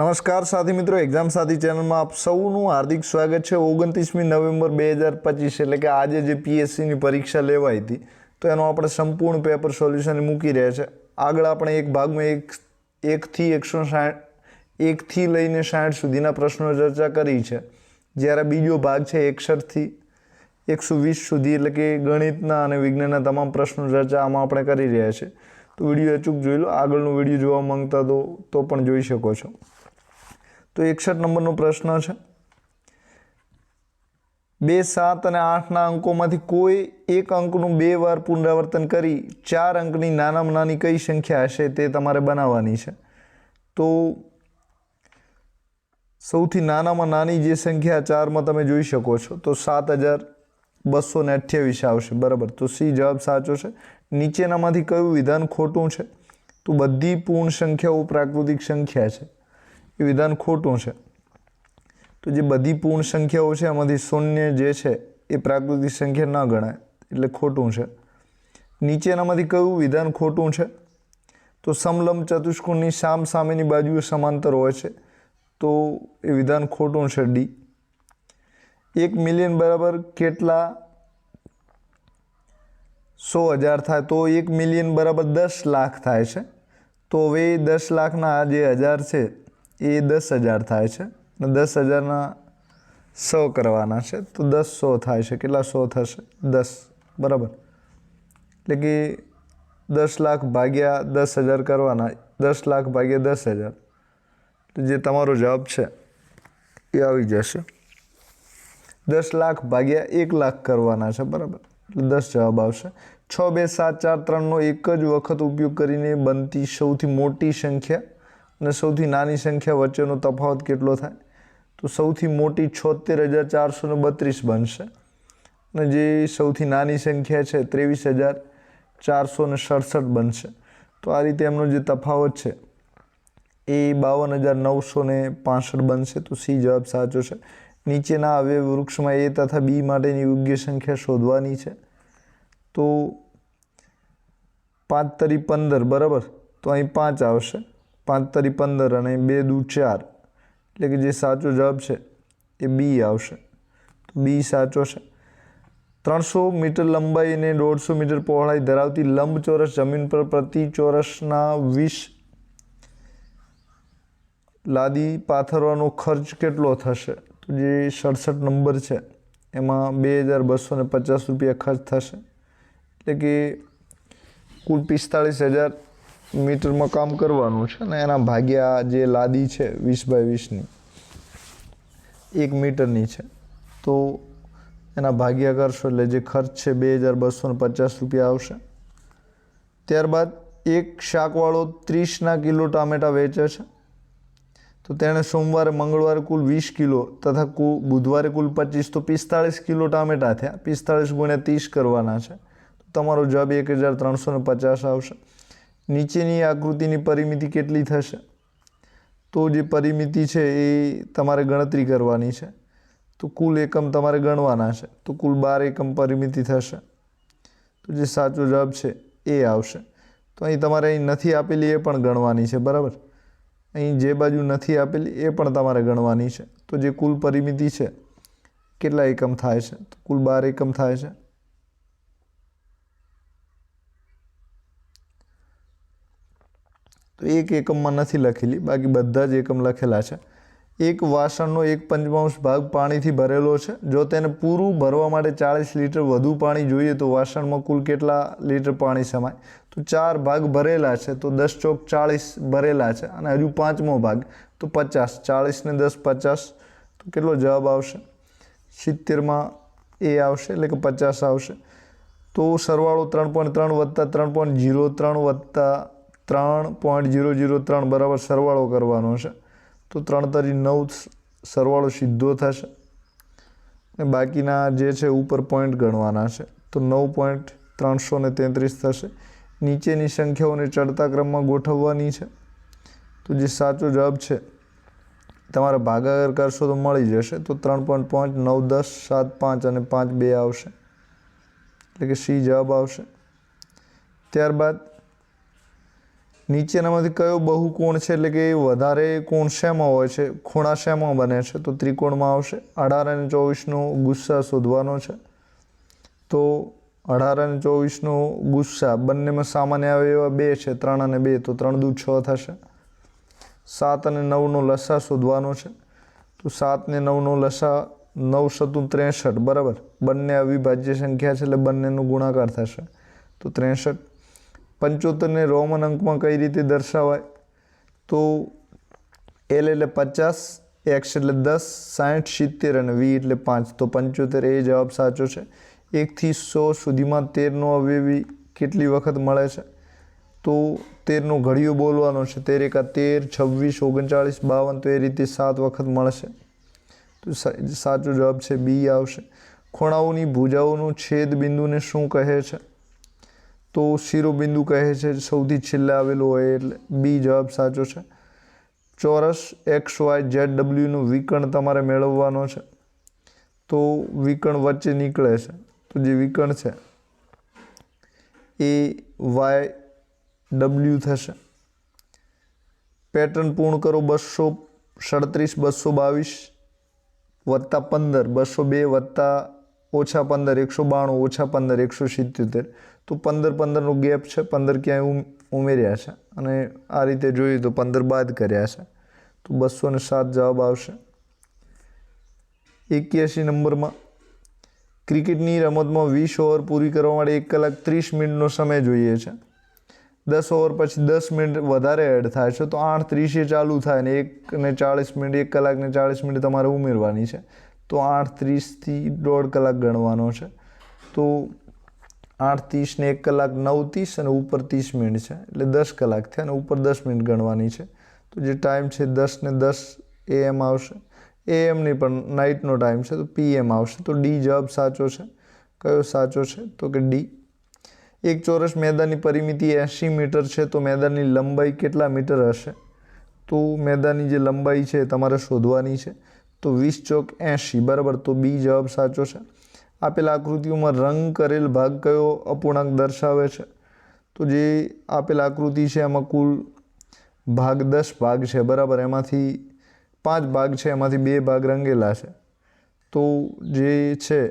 નમસ્કાર સાથી મિત્રો એક્ઝામ સાથી ચેનલમાં આપ સૌનું હાર્દિક સ્વાગત છે. ઓગણત્રીસમી નવેમ્બર બે હજાર પચીસ, એટલે કે આજે જે પીએસસીની પરીક્ષા લેવાઈ હતી, તો એનો આપણે સંપૂર્ણ પેપર સોલ્યુશન મૂકી રહ્યા છે. આગળ આપણે એક ભાગમાં એક, એકથી એકસો સાઠ, એકથી લઈને સાઠ સુધીના પ્રશ્નો ચર્ચા કરી છે. જ્યારે બીજો ભાગ છે એકસઠથી એકસો વીસ સુધી, એટલે કે ગણિતના અને વિજ્ઞાનના તમામ પ્રશ્નો ચર્ચા આમાં આપણે કરી રહ્યા છે. તો વીડિયો અચૂક જોઈ લો. આગળનો વીડિયો જોવા માંગતા તો તો પણ જોઈ શકો છો. તો એકસઠ નંબરનો પ્રશ્ન છે. બે સાત અને આઠના અંકોમાંથી કોઈ એક અંકનું બે વાર પુનરાવર્તન કરી ચાર અંકની નાનામાં નાની કઈ સંખ્યા હશે તે તમારે બનાવવાની છે. તો સૌથી નાનામાં નાની જે સંખ્યા ચારમાં તમે જોઈ શકો છો, તો સાત હજાર બસો ને અઠ્યાવીસ આવશે. બરાબર. તો સી જવાબ સાચો છે. નીચેનામાંથી કયું વિધાન ખોટું છે? તો બધી પૂર્ણ સંખ્યાઓ પ્રાકૃતિક સંખ્યા છે. એ વિધાન ખોટું છે. તો જે બધી પૂર્ણ સંખ્યાઓ છે એમાંથી શૂન્ય જે છે, એ પ્રાકૃતિક સંખ્યા ન ગણાય, એટલે ખોટું છે. નીચેનામાંથી કયું વિધાન ખોટું છે? તો સમલંબ ચતુષ્કોણની સામ સામેની બાજુએ સમાંતર હોય છે, તો એ વિધાન ખોટું છે ડી. એક મિલિયન બરાબર કેટલા? સો હજાર થાય, તો એક મિલિયન બરાબર દસ લાખ થાય છે. તો હવે દસ લાખના જે હજાર છે એ દસ હજાર થાય છે અને દસ હજારના સો કરવાના છે. તો દસ સો થાય છે. કેટલા સો થશે? દસ. બરાબર. એટલે કે દસ લાખ ભાગ્યા દસ હજાર કરવાના. દસ લાખ ભાગ્યા દસ હજાર. જે તમારો જવાબ છે, એ આવી જશે. દસ લાખ ભાગ્યા એક લાખ કરવાના છે. બરાબર. એટલે દસ જવાબ આવશે. છ બે સાત ચાર ત્રણનો એક જ વખત ઉપયોગ કરીને બનતી સૌથી મોટી સંખ્યા અને સૌથી નાની સંખ્યા વચ્ચેનો તફાવત કેટલો થાય? તો સૌથી મોટી છોતેર હજાર ચારસો બત્રીસ બનશે. અને જે સૌથી નાની સંખ્યા છે, ત્રેવીસ હજાર ચારસો ને સડસઠ બનશે. તો આ રીતે એમનો જે તફાવત છે, એ બાવન હજાર નવસો પાસઠ બનશે. તો સી જવાબ સાચો છે. નીચેના હવે વૃક્ષમાં એ તથા બી માટેની યોગ્ય સંખ્યા શોધવાની છે. તો પાંચ તરી પંદર, બરાબર? તો અહીં પાંચ આવશે. પાંચ પંદર અને બે દૂ ચાર. એટલે કે જે સાચો જવાબ છે, એ બી આવશે. તો બી સાચો છે. ત્રણસો મીટર લંબાઈ અને દોઢસો મીટર પહોળાઈ ધરાવતી લંબચોરસ જમીન પર પ્રતિ ચોરસના વીસ લાદી પાથરવાનો ખર્ચ કેટલો થશે? તો જે સડસઠ નંબર છે, એમાં બે હજાર બસો ને પચાસ રૂપિયા ખર્ચ થશે. એટલે કે કુલ પિસ્તાળીસ હજાર મીટરમાં કામ કરવાનું છે અને એના ભાગ્યા જે લાદી છે વીસ બાય વીસની, એક મીટરની છે. તો એના ભાગ્યા કરશો એટલે જે ખર્ચ છે બે હજાર બસો ને પચાસ રૂપિયા આવશે. ત્યારબાદ એક શાકવાળો ત્રીસના કિલો ટામેટા વેચે છે. તો તેણે સોમવારે, મંગળવારે કુલ વીસ કિલો તથા કુ, બુધવારે કુલ પચીસ, તો પિસ્તાળીસ કિલો ટામેટા થયા. પિસ્તાળીસ ગુણ્યા ત્રીસ કરવાના છે. તમારો જવાબ એક હજાર ત્રણસો પચાસ આવશે. નીચેની આકૃતિની પરિમિતિ કેટલી થશે? તો જે પરિમિતિ છે એ તમારે ગણતરી કરવાની છે. તો કુલ એકમ તમારે ગણવાના છે. તો કુલ બાર એકમ પરિમિતિ થશે. તો જે સાચો જવાબ છે એ આવશે. તો અહીં તમારે અહીં નથી આપેલી એ પણ ગણવાની છે, બરાબર? અહીં જે બાજુ નથી આપેલી એ પણ તમારે ગણવાની છે. તો જે કુલ પરિમિતિ છે, કેટલા એકમ થાય છે? તો કુલ બાર એકમ થાય છે. તો એક એકમમાં નથી લખેલી, બાકી બધા જ એકમ લખેલા છે. એક વાસણનો એક પંચમાંશ ભાગ પાણીથી ભરેલો છે. જો તેને પૂરું ભરવા માટે ચાળીસ લીટર વધુ પાણી જોઈએ તો વાસણમાં કુલ કેટલા લીટર પાણી સમાય? તો ચાર ભાગ ભરેલા છે, તો દસ ચોક ચાળીસ ભરેલા છે અને હજુ પાંચમો ભાગ, તો પચાસ. ચાળીસને દસ પચાસ, તો કેટલો જવાબ આવશે? સિત્તેરમાં એ આવશે એટલે કે પચાસ આવશે. તો સરવાળો ત્રણ પોઈન્ટ ત્રણ વત્તા ત્રણ પોઈન્ટ જીરો ત્રણ વત્તા ત્રણ પોઈન્ટ જીરો જીરો ત્રણ બરાબર સરવાળો કરવાનો છે. તો ત્રણ તરી નવ સરવાળો સીધો થશે. અને બાકીના જે છે ઉપર પોઈન્ટ ગણવાના છે. તો નવ પોઈન્ટ ત્રણસો ને તેત્રીસ થશે. નીચેની સંખ્યાઓને ચડતા ક્રમમાં ગોઠવવાની છે. તો જે સાચો જવાબ છે, તમારે ભાગાકાર કરશો તો મળી જશે. તો ત્રણ પોઈન્ટ પાંચ નવ દસ સાત પાંચ અને પાંચ બે આવશે. એટલે કે સી જવાબ આવશે. ત્યારબાદ નીચેનામાંથી કયો બહુકોણ છે? એટલે કે વધારે કોણ શેમાં હોય છે? ખૂણા શેમાં બને છે? તો ત્રિકોણમાં આવશે. અઢાર અને ચોવીસનો ગુસ્સા શોધવાનો છે. તો અઢાર અને ચોવીસનો ગુસ્સા બંનેમાં સામાન્ય આવે એવા બે છે. ત્રણ અને બે. તો ત્રણ દુ છ થશે. સાત અને નવનો લસા શોધવાનો છે. તો સાત ને નવનો લસા નવ સતું ત્રેસઠ. બરાબર? બંને અવિભાજ્ય સંખ્યા છે એટલે બંનેનો ગુણાકાર થશે. તો ત્રેસઠ પંચોતેરને રોમન અંકમાં કઈ રીતે દર્શાવાય? તો એલ એટલે પચાસ એક્સ એટલે દસ સાઠ સિત્તેર અને વી એટલે પાંચ. તો પંચોતેર એ જવાબ સાચો છે. એકથી સો સુધીમાં તેરનો અવયવી કેટલી વખત મળે છે? તો તેરનો ઘડિયો બોલવાનો છે. તેર એકા તેર, છવ્વીસ, ઓગણચાળીસ, બાવન, તો એ રીતે સાત વખત મળશે. તો સાચો જવાબ છે બી આવશે. ખૂણાઓની ભુજાઓનું છેદ બિંદુને શું કહે છે? તો શિરોબિંદુ કહે છે સૌથી છેલ્લે આવેલું હોય એટલે બી જવાબ સાચો છે. ચોરસ એક્સ વાય ઝેડ ડબલ્યુનું વિકર્ણ તમારે મેળવવાનો છે. તો વિકર્ણ વચ્ચે નીકળે છે. તો જે વિકર્ણ છે, એ વાય ડબલ્યુ થશે. પેટર્ન પૂર્ણ કરો બસો સડત્રીસ, બસો બાવીસ વત્તા પંદર, બસો બે વત્તા ઓછા પંદર, એકસો બાણું, ઓછા પંદર, એકસો સિત્યોતેર. તો પંદર પંદરનો ગેપ છે, પંદર ક્યાંય ઉમ, ઉમેર્યા છે. અને આ રીતે જોઈએ તો પંદર બાદ કર્યા છે. તો બસો ને સાત જવાબ આવશે. એક્યાસી નંબરમાં, ક્રિકેટની રમતમાં વીસ ઓવર પૂરી કરવા માટે એક કલાક ત્રીસ મિનિટનો સમય જોઈએ છે. દસ ઓવર પછી દસ મિનિટ વધારે એડ થાય છે. તો આઠ ત્રીસે ચાલુ થાય ને એક ને ચાળીસ મિનિટ, એક કલાકને ચાળીસ મિનિટ તમારે ઉમેરવાની છે. તો આઠ ત્રીસથી દોઢ કલાક ગણવાનો છે. તો આઠ ત્રીસ ને એક કલાક નવ ત્રીસ અને ઉપર ત્રીસ મિનિટ છે. એટલે દસ કલાક થયા અને ઉપર દસ મિનિટ ગણવાની છે. તો જે ટાઈમ છે દસ ને દસ એએમ આવશે. એએમ નહીં, પણ નાઇટનો ટાઈમ છે તો પીએમ આવશે. તો ડી જવાબ સાચો છે. કયો સાચો છે? તો કે ડી. એક ચોરસ મેદાનની પરિમિતિ એંશી મીટર છે, તો મેદાનની લંબાઈ કેટલા મીટર હશે? તો મેદાનની જે લંબાઈ છે તમારે શોધવાની છે. તો વીસ ચોક એંશી, બરાબર. તો બી જવાબ સાચો છે. આપેલ આકૃતિઓમાં રંગ કરેલ ભાગ કયો અપૂર્ણાંક દર્શાવે છે? તો જે આપેલ આકૃતિ છે, એમાં કુલ ભાગ દસ ભાગ છે, બરાબર. એમાંથી પાંચ ભાગ છે, એમાંથી બે ભાગ રંગેલા છે. તો જે છે,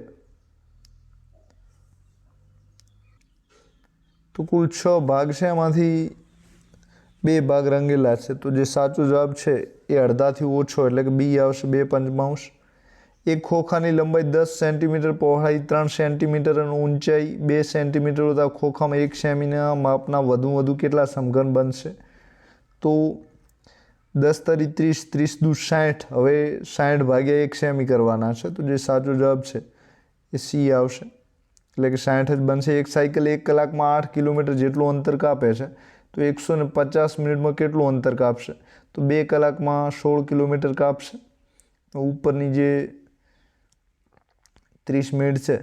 તો કુલ છ ભાગ છે, એમાંથી બે ભાગ રંગેલા છે. તો જે સાચો જવાબ છે એ અડધાથી ઓછો એટલે કે બી આવશે બે પંચમાંશ. એક ખોખાની લંબાઈ દસ સેન્ટીમીટર, પહોળાઈ ત્રણ સેન્ટીમીટર અને ઊંચાઈ બે સેન્ટીમીટર હોતા ખોખામાં એક સેમીના માપના વધુ વધુ કેટલા સમઘન બનશે? તો દસ તરી ત્રીસ ત્રીસ દુ સાઠ. હવે સાઠ ભાગ્યા એક સેમી કરવાના છે. તો જે સાચો જવાબ છે એ સી આવશે. એટલે કે સાઠ જ બનશે. એક સાયકલ એક કલાકમાં આઠ કિલોમીટર જેટલું અંતર કાપે છે. તો એકસો ને પચાસ મિનિટમાં કેટલું અંતર કાપશે? તો બે કલાકમાં સોળ કિલોમીટર કાપશે. ઉપરની જે ત્રીસ મિનિટ છે,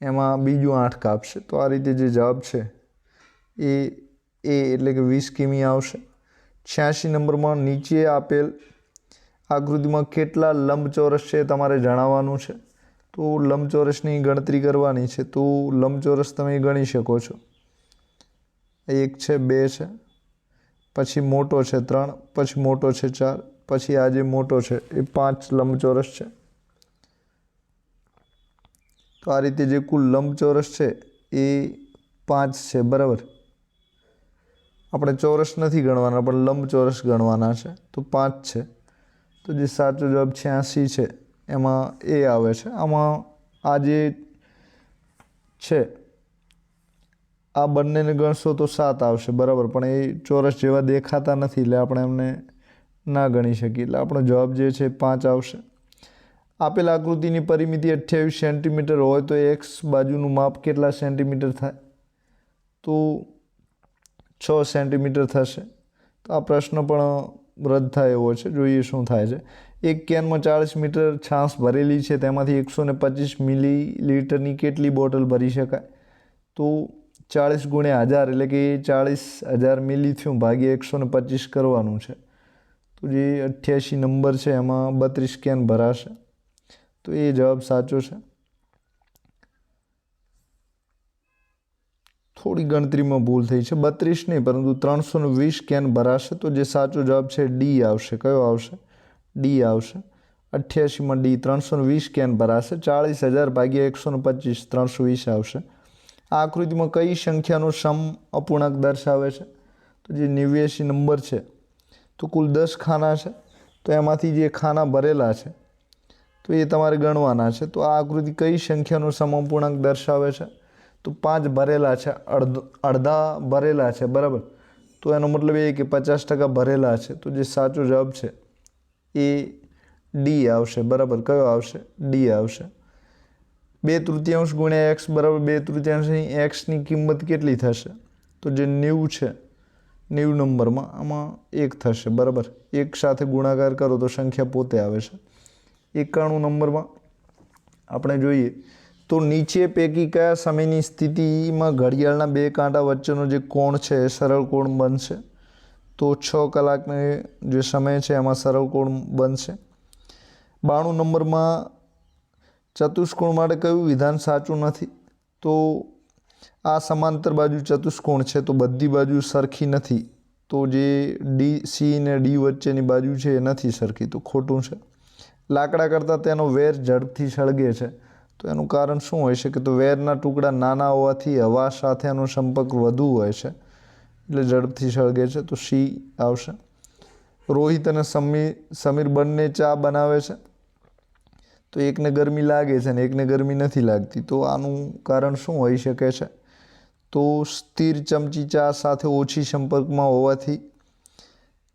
એમાં બીજું આઠ કાપશે. તો આ રીતે જે જવાબ છે, એ એ એટલે કે વીસ કિમી આવશે. છ્યાસી નંબરમાં નીચે આપેલ આકૃતિમાં કેટલા લંબચોરસ છે તમારે જણાવવાનું છે. તો લંબચોરસની ગણતરી કરવાની છે. તો લંબચોરસ તમે ગણી શકો છો. એક છે, બે છે, પછી મોટો છે ત્રણ, પછી મોટો છે ચાર, પછી આ જે મોટો છે એ પાંચ લંબચોરસ છે. તો આ રીતે જે કુલ લંબચોરસ છે એ પાંચ છે, બરાબર? આપણે ચોરસ નથી ગણવાના, પણ લંબચોરસ ગણવાના છે. તો પાંચ છે. તો જે સાચો જવાબ છ્યાસી છે, એમાં એ આવે છે. આમાં આ જે છે આ બંનેને ગણશો તો સાત આવશે, બરાબર. પણ એ ચોરસ જેવા દેખાતા નથી, એટલે આપણે એમને ના ગણી શકીએ. એટલે આપણો જવાબ જે છે પાંચ આવશે. આપેલ આકૃતિની પરિમિતિ અઠ્યાવીસ સેન્ટીમીટર હોય તો એક્સ બાજુનું માપ કેટલા સેન્ટીમીટર થાય? તો છ સેન્ટીમીટર થશે. તો આ પ્રશ્ન પણ રદ થાય એવો છે. જોઈએ શું થાય છે. એક કેનમાં ચાળીસ મીટર છાશ ભરેલી છે, તેમાંથી એકસો ને પચીસ મિલી લીટરની કેટલી બોટલ ભરી શકાય? તો ચાળીસ ગુણ્યા હજાર એટલે કે ચાળીસ હજાર મિલી ભાગ્યે ભાગ્યા એકસો ને પચીસ કરવાનું છે. તો જે અઠ્યાસી નંબર છે એમાં બત્રીસ કેન ભરાશે. તો એ જવાબ સાચો છે. થોડી ગણતરીમાં ભૂલ થઈ છે. બત્રીસ નહીં, પરંતુ ત્રણસો ને વીસ કેન ભરાશે. તો જે સાચો જવાબ છે ડી આવશે. કયો આવશે? ડી આવશે. અઠ્યાસીમાં ડી ત્રણસો ને વીસ કેન ભરાશે. ચાળીસ હજાર ભાગ્યા એકસો ને પચીસ, ત્રણસો વીસ આવશે. આ આકૃતિમાં કઈ સંખ્યાનો સમ અપૂર્ણાંક દર્શાવે છે? તો જે નેવ્યાસી નંબર છે, તો કુલ દસ ખાના છે, તો એમાંથી જે ખાના ભરેલા છે, તો એ તમારે ગણવાના છે. તો આ આકૃતિ કઈ સંખ્યાનો સમઅપૂર્ણાંક દર્શાવે છે? તો પાંચ ભરેલા છે, અડધ, અડધા ભરેલા છે, બરાબર? તો એનો મતલબ એ કે પચાસ ટકા ભરેલા છે. તો જે સાચો જવાબ છે, એ ડી આવશે, બરાબર? કયો આવશે? ડી આવશે. બે તૃતીયાંશ ગુણ્યા એક્સ બરાબર બે તૃતીયાંશની એક્સની કિંમત કેટલી થશે? તો જે નેવું છે, નેવું નંબરમાં આમાં એક થશે, બરાબર? એક સાથે ગુણાકાર કરો તો સંખ્યા પોતે આવે છે. એકાણું નંબરમાં આપણે જોઈએ તો નીચે પૈકી કયા સમયની સ્થિતિમાં ઘડિયાળના બે કાંટા વચ્ચેનો જે કોણ છે એ સરળ કોણ બનશે? તો છ કલાકનો જે સમય છે એમાં સરળ કોણ બનશે? બાણું નંબરમાં ચતુષ્કોણ માટે કયું વિધાન સાચું નથી? તો આ સમાંતર બાજુ ચતુષ્કોણ છે, તો બધી બાજુ સરખી નથી. તો જે ડી સી ને ડી વચ્ચેની બાજુ છે એ નથી સરખી, તો ખોટું છે. લાકડા કરતાં તેનો વેર ઝડપથી સળગે છે. તો એનું કારણ શું હોય છે કે તો વેરના ટુકડા નાના હોવાથી હવા સાથેનો સંપર્ક વધુ હોય છે, એટલે ઝડપથી સળગે છે, તો સી આવશે. રોહિત અને સમીર સમીર બંને ચા બનાવે છે. તો એકને ગરમી લાગે છે ને એકને ગરમી નથી લાગતી. તો આનું કારણ શું હોઈ શકે છે? તો સ્થિર ચમચી ચા સાથે ઓછી સંપર્કમાં હોવાથી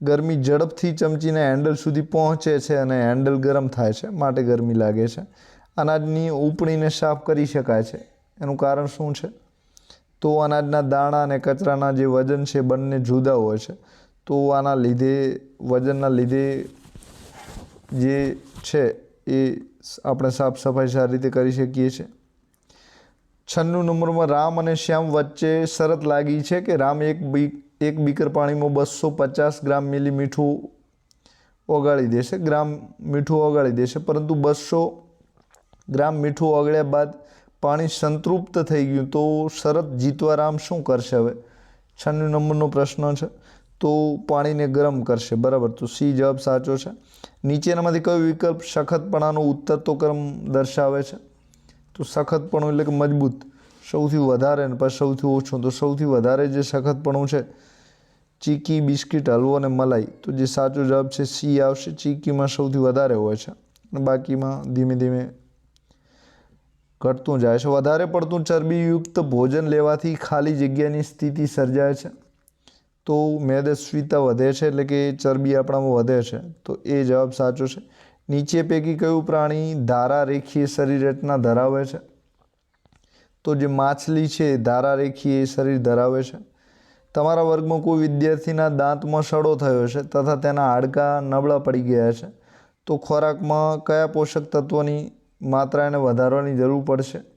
ગરમી ઝડપથી ચમચીને હેન્ડલ સુધી પહોંચે છે અને હેન્ડલ ગરમ થાય છે, માટે ગરમી લાગે છે. અનાજની ઉપણીને સાફ કરી શકાય છે. એનું કારણ શું છે? તો અનાજના દાણા અને કચરાના જે વજન છે બંને જુદા હોય છે. તો આના લીધે, વજનના લીધે જે છે એ આપણે સાફ સફાઈ સારી રીતે કરી શકીએ છીએ. છન્નું નંબરમાં રામ અને શ્યામ વચ્ચે શરત લાગી છે કે રામ એક બી, એક બીકર પાણીમાં બસો પચાસ ગ્રામ મિલી મીઠું ઓગાળી દેશે. ગ્રામ મીઠું ઓગાળી દેશે, પરંતુ બસો ગ્રામ મીઠું ઓગળ્યા બાદ પાણી સંતૃપ્ત થઈ ગયું. તો શરત જીતવા રામ શું કરશે હવે? છન્નું નંબરનો પ્રશ્ન છે. તો પાણીને ગરમ કરશે. બરાબર. તો સી જવાબ સાચો છે. નીચેનામાંથી કયો વિકલ્પ સખતપણાનો ઉત્તરતો ક્રમ દર્શાવે છે? તો સખતપણું એટલે કે મજબૂત. સૌથી વધારે અને પછી સૌથી ઓછું. તો સૌથી વધારે જે સખતપણું છે, ચીકી, બિસ્કિટ, હલવો અને મલાઈ. તો જે સાચો જવાબ છે, સી આવશે. ચીકીમાં સૌથી વધારે હોય છે. અને બાકીમાં ધીમે ધીમે ઘટતું જાય છે. વધારે પડતું ચરબીયુક્ત ભોજન લેવાથી ખાલી જગ્યાની સ્થિતિ સર્જાય છે. તો મેદસ્વીતા વધે છે એટલે કે ચરબી આપણામાં વધે છે. તો એ જવાબ સાચો છે. નીચે પૈકી કયું પ્રાણી ધારા રેખીય શરીર રચના ધરાવે છે? તો જે માછલી છે, ધારા રેખીય શરીર ધરાવે છે. તમારા વર્ગમાં કોઈ વિદ્યાર્થીના દાંતમાં સડો થયો છે તથા તેના હાડકાં નબળા પડી ગયા છે. તો ખોરાકમાં કયા પોષક તત્વોની માત્રા એને વધારવાની જરૂર પડશે?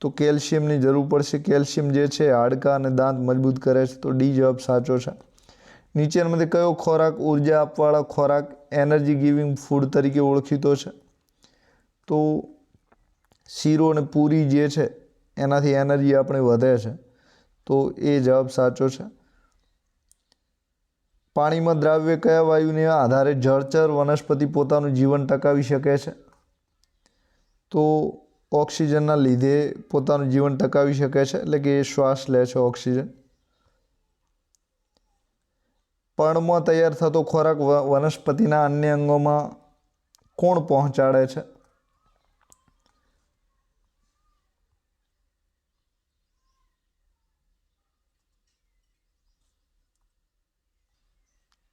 તો કેલ્શિયમની જરૂર પડશે. કેલ્શિયમ જે છે, હાડકાં અને દાંત મજબૂત કરે છે. તો ડી જવાબ સાચો છે. નીચેનામાંથી કયો ખોરાક ઊર્જા આપવાળા ખોરાક એનર્જી ગિવિંગ ફૂડ તરીકે ઓળખીતો છે? તો શીરો અને પૂરી જે છે, એનાથી એનર્જી આપણે વધે છે. તો એ જવાબ સાચો છે. પાણીમાં દ્રાવ્ય કયા વાયુને આધારે જળચર વનસ્પતિ પોતાનું જીવન ટકાવી શકે છે? તો ઓક્સિજનના લીધે પોતાનું જીવન ટકાવી શકે છે, એટલે કે એ શ્વાસ લે છે ઓક્સિજન. પર્ણમાં તૈયાર થતો ખોરાક વનસ્પતિના અન્ય અંગોમાં કોણ પહોંચાડે છે?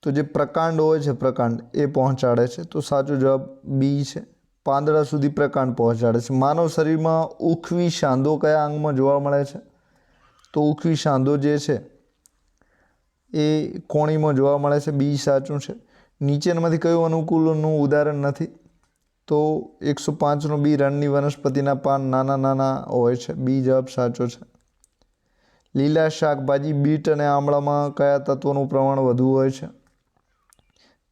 તો જે પ્રકાંડ હોય છે પ્રકાંડ, એ પહોંચાડે છે. તો સાચો જવાબ બી છે. પાંદડા સુધી પ્રકાંડ પહોંચાડે છે. માનવ શરીરમાં ઉખવી સાંધો કયા અંગમાં જોવા મળે છે? તો ઉખવી સાંધો જે છે, એ કોણીમાં જોવા મળે છે, બી સાચું છે. નીચેનામાંથી કયું અનુકૂળનું ઉદાહરણ નથી? તો એકસો પાંચનો બી રણની વનસ્પતિના પાન નાના નાના હોય છે. બી જવાબ સાચો છે. લીલા શાકભાજી, બીટ અને આમળામાં કયા તત્વોનું પ્રમાણ વધુ હોય છે?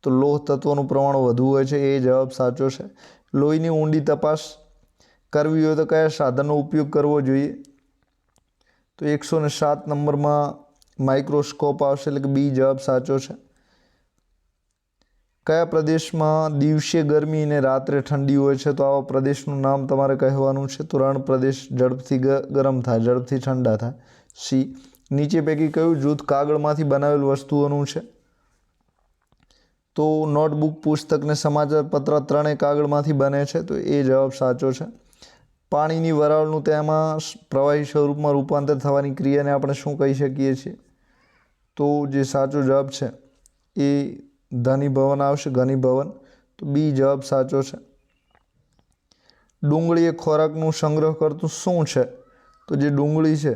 તો લોહ તત્વોનું પ્રમાણ વધુ હોય છે, એ જવાબ સાચો છે. લોહીની ઊંડી તપાસ કરવી હોય તો કયા સાધનનો ઉપયોગ કરવો જોઈએ? તો એકસો ને સાત નંબરમાં માઇક્રોસ્કોપ આવશે, એટલે કે બી જવાબ સાચો છે. કયા પ્રદેશમાં દિવસે ગરમી અને રાત્રે ઠંડી હોય છે? તો આવા પ્રદેશનું નામ તમારે કહેવાનું છે. તો રણ પ્રદેશ ઝડપથી ગરમ થાય, ઝડપથી ઠંડા થાય. સી, નીચે પૈકી કયું જૂથ કાગળમાંથી બનાવેલ વસ્તુઓનું છે? તો નોટબુક, પુસ્તક ને સમાચાર પત્ર ત્રણેય કાગળમાંથી બને છે, તો એ જવાબ સાચો છે. પાણીની વરાળનું તેમાં પ્રવાહી સ્વરૂપમાં રૂપાંતર થવાની ક્રિયાને આપણે શું કહી શકીએ છીએ? તો જે સાચો જવાબ છે, એ ધનીભવન આવશે ઘનીભવન તો બી જવાબ સાચો છે. ડુંગળી એ ખોરાકનું સંગ્રહ કરતું શું છે? તો જે ડુંગળી છે,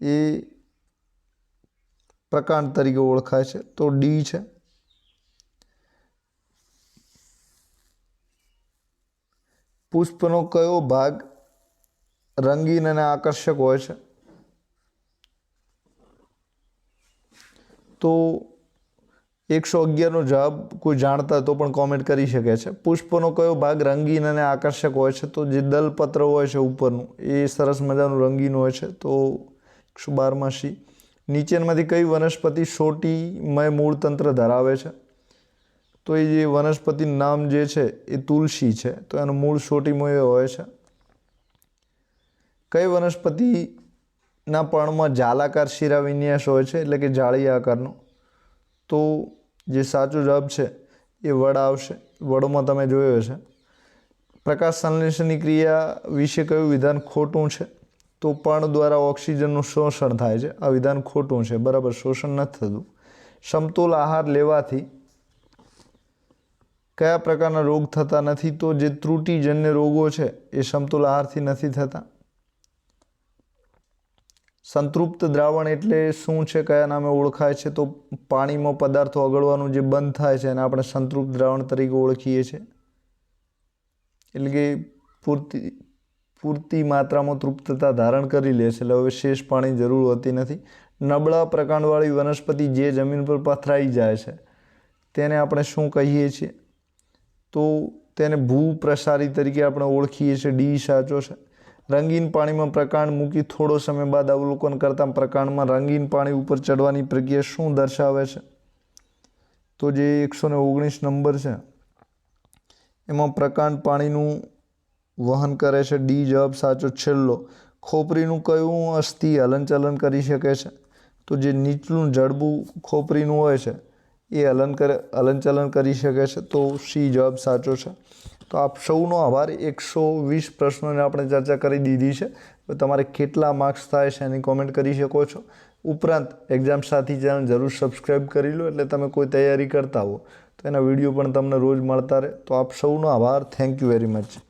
એ પ્રકાંડ તરીકે ઓળખાય છે. તો ડી છે પુષ્પનો કયો ભાગ રંગીન અને આકર્ષક હોય છે? તો એકસો અગિયારનો જવાબ કોઈ જાણતા તો પણ કોમેન્ટ કરી શકે છે. પુષ્પનો કયો ભાગ રંગીન અને આકર્ષક હોય છે? તો જે દલપત્ર હોય છે ઉપરનું, એ સરસ મજાનું રંગીન હોય છે. તો એકસો બારમાં સી. નીચેનામાંથી કઈ વનસ્પતિ સોટીમય મૂળ તંત્ર ધરાવે છે? તો એ જે વનસ્પતિનું નામ જે છે એ તુલસી છે, તો એનું મૂળ સોટીમય હોય છે. કઈ વનસ્પતિના પર્ણમાં જાલાકાર શિરા વિન્યાસ હોય છે, એટલે કે જાળી આકારનો? તો જે સાચો જવાબ છે એ વડ આવશે. વડોમાં તમે જોયો છે પ્રકાશ સંશ્લેષણની ક્રિયા વિશે કયું વિધાન ખોટું છે? તો પર્ણ દ્વારા ઓક્સિજનનું શોષણ થાય છે. આ વિધાન ખોટું છે. બરાબર, શોષણ નથી થતું. સમતોલ આહાર લેવાથી કયા પ્રકારના રોગ થતા નથી તો જે ત્રુટિજન્ય રોગો છે એ સમતોલ આહારથી નથી થતા? સંતૃપ્ત દ્રાવણ એટલે શું છે, કયા નામે ઓળખાય છે? તો પાણીમાં પદાર્થો ઓગળવાનું જે બંધ થાય છે એને આપણે સંતૃપ્ત દ્રાવણ તરીકે ઓળખીએ છીએ. એટલે કે પૂરતી પૂરતી માત્રામાં તૃપ્તતા ધારણ કરી લે છે, એટલે હવે શેષ પાણી જરૂર હોતી નથી. નબળા પ્રકાંડવાળી વનસ્પતિ જે જમીન પર પથરાઈ જાય છે, તેને આપણે શું કહીએ છીએ? તો તેને ભૂપ્રસારી તરીકે આપણે ઓળખીએ છીએ, ડી સાચો છે. રંગીન પાણીમાં પ્રકાંડ મૂકી થોડો સમય બાદ અવલોકન કરતાં પ્રકાંડમાં રંગીન પાણી ઉપર ચડવાની પ્રક્રિયા શું દર્શાવે છે? તો જે એકસો ને ઓગણીસ નંબર છે, એમાં પ્રકાંડ પાણીનું વહન કરે છે, ડી જવાબ સાચો છેલ્લો. ખોપરીનું કયું અસ્થિ હલનચલન કરી શકે છે? તો જે નીચલું જડબું ખોપરીનું હોય છે એ હલન કરે હલનચલન કરી શકે છે, તો સી જવાબ સાચો છે. તો આપ સૌનો આભાર. એકસો વીસ પ્રશ્નોને આપણે ચર્ચા કરી દીધી છે. તમારે કેટલા માર્ક્સ થાય છે એની કોમેન્ટ કરી શકો છો. ઉપરાંત એક્ઝામ સાથી ચેનલ જરૂર સબસ્ક્રાઈબ કરી લો એટલે તમે કોઈ તૈયારી કરતા હો, તો એના વીડિયો પણ તમને રોજ મળતા રહે. તો આપ સૌનો આભાર. થેન્ક યુ વેરી મચ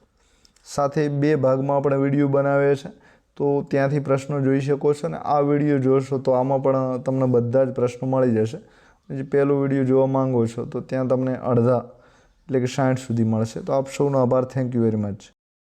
સાથે બે ભાગમાં આપણે વીડિયો બનાવ્યા છે. તો ત્યાંથી પ્રશ્નો જોઈ શકો છો અને આ વીડિયો જોશો તો આમાં પણ તમને બધા જ પ્રશ્નો મળી જશે. જે પહેલો વીડિયો જોવા માંગો છો, તો ત્યાં તમને અડધા એટલે કે સાઠ સુધી મળશે. તો આપ સૌનો આભાર. Thank you very much